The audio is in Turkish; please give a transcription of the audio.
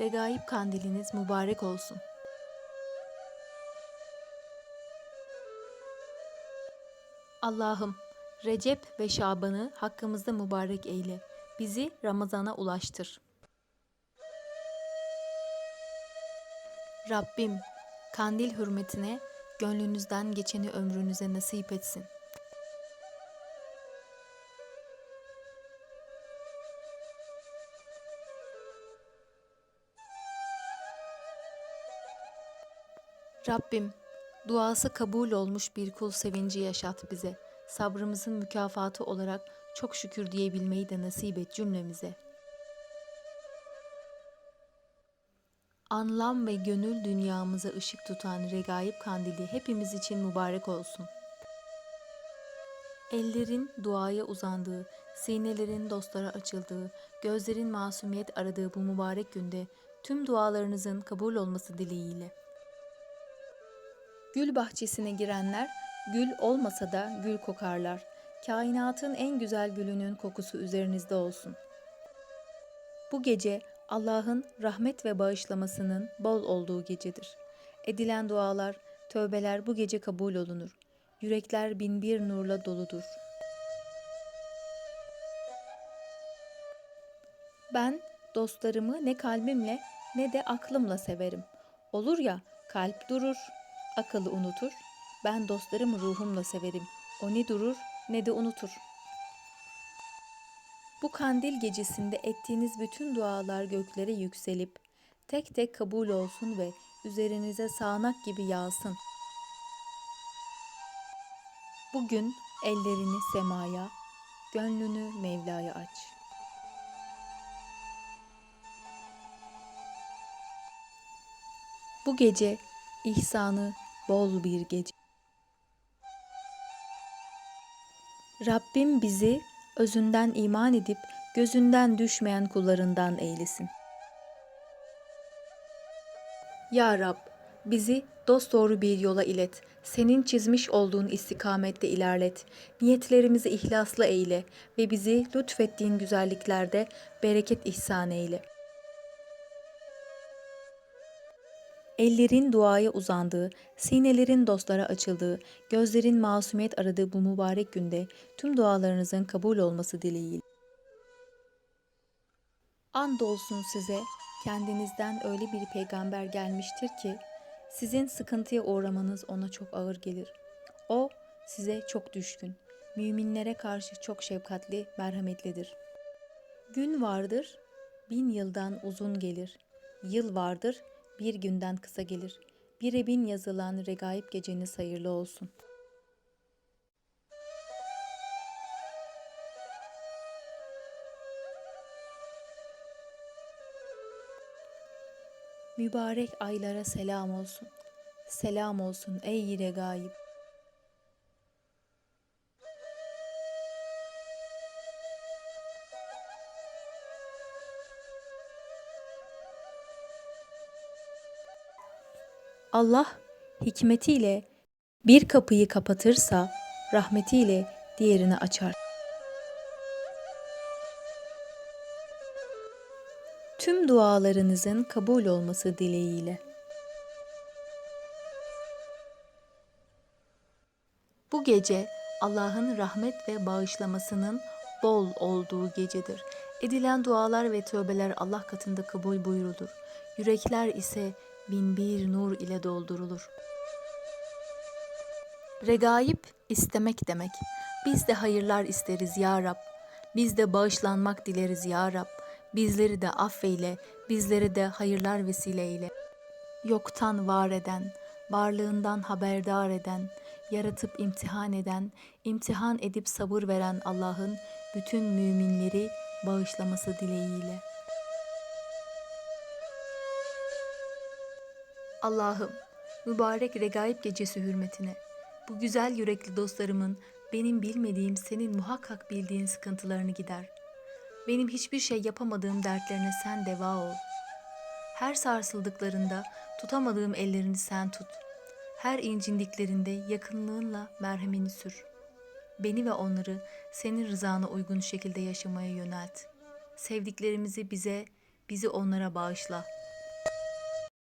Regaib kandiliniz mübarek olsun. Allah'ım Recep ve Şaban'ı hakkımızda mübarek eyle. Bizi Ramazan'a ulaştır. Rabbim kandil hürmetine gönlünüzden geçeni ömrünüze nasip etsin. Rabbim, duası kabul olmuş bir kul sevinci yaşat bize. Sabrımızın mükafatı olarak çok şükür diyebilmeyi de nasip et cümlemize. Anlam ve gönül dünyamıza ışık tutan regaib kandili hepimiz için mübarek olsun. Ellerin duaya uzandığı, sinelerin dostlara açıldığı, gözlerin masumiyet aradığı bu mübarek günde tüm dualarınızın kabul olması dileğiyle. Gül bahçesine girenler gül olmasa da gül kokarlar. Kainatın en güzel gülünün kokusu üzerinizde olsun. Bu gece Allah'ın rahmet ve bağışlamasının bol olduğu gecedir. Edilen dualar, tövbeler bu gece kabul olunur. Yürekler bin bir nurla doludur. Ben dostlarımı ne kalbimle ne de aklımla severim. Olur ya kalp durur, akıllı unutur. Ben dostlarımı ruhumla severim. O ne durur ne de unutur. Bu kandil gecesinde ettiğiniz bütün dualar göklere yükselip tek tek kabul olsun ve üzerinize sağanak gibi yağsın. Bugün ellerini semaya, gönlünü Mevla'ya aç. Bu gece ihsanı bol bir gece. Rabbim bizi özünden iman edip gözünden düşmeyen kullarından eylesin. Ya Rab, bizi dosdoğru bir yola ilet. Senin çizmiş olduğun istikamette ilerlet. Niyetlerimizi ihlaslı eyle ve bizi lütfettiğin güzelliklerde bereket ihsan eyle. Ellerin duaya uzandığı, sinelerin dostlara açıldığı, gözlerin masumiyet aradığı bu mübarek günde tüm dualarınızın kabul olması dileğiyle. Andolsun size kendinizden öyle bir peygamber gelmiştir ki sizin sıkıntıya uğramanız ona çok ağır gelir. O size çok düşkün, müminlere karşı çok şefkatli, merhametlidir. Gün vardır, bin yıldan uzun gelir. Yıl vardır, bir günden kısa gelir. Bire bin yazılan regaib geceniz hayırlı olsun. Mübarek aylara selam olsun. Selam olsun ey regaib. Allah hikmetiyle bir kapıyı kapatırsa rahmetiyle diğerini açar. Tüm dualarınızın kabul olması dileğiyle. Bu gece Allah'ın rahmet ve bağışlamasının bol olduğu gecedir. Edilen dualar ve tövbeler Allah katında kabul buyurulur. Yürekler ise bin bir nur ile doldurulur. Regaib istemek demek. Biz de hayırlar isteriz ya Rab. Biz de bağışlanmak dileriz ya Rab. Bizleri de affeyle, bizleri de hayırlar vesileyle. Yoktan var eden, varlığından haberdar eden, yaratıp imtihan eden, imtihan edip sabır veren Allah'ın bütün müminleri bağışlaması dileğiyle. Allah'ım, mübarek regaib gecesi hürmetine, bu güzel yürekli dostlarımın benim bilmediğim senin muhakkak bildiğin sıkıntılarını gider. Benim hiçbir şey yapamadığım dertlerine sen deva ol. Her sarsıldıklarında tutamadığım ellerini sen tut. Her incindiklerinde yakınlığınla merhemini sür. Beni ve onları senin rızana uygun şekilde yaşamaya yönelt. Sevdiklerimizi bize, bizi onlara bağışla.''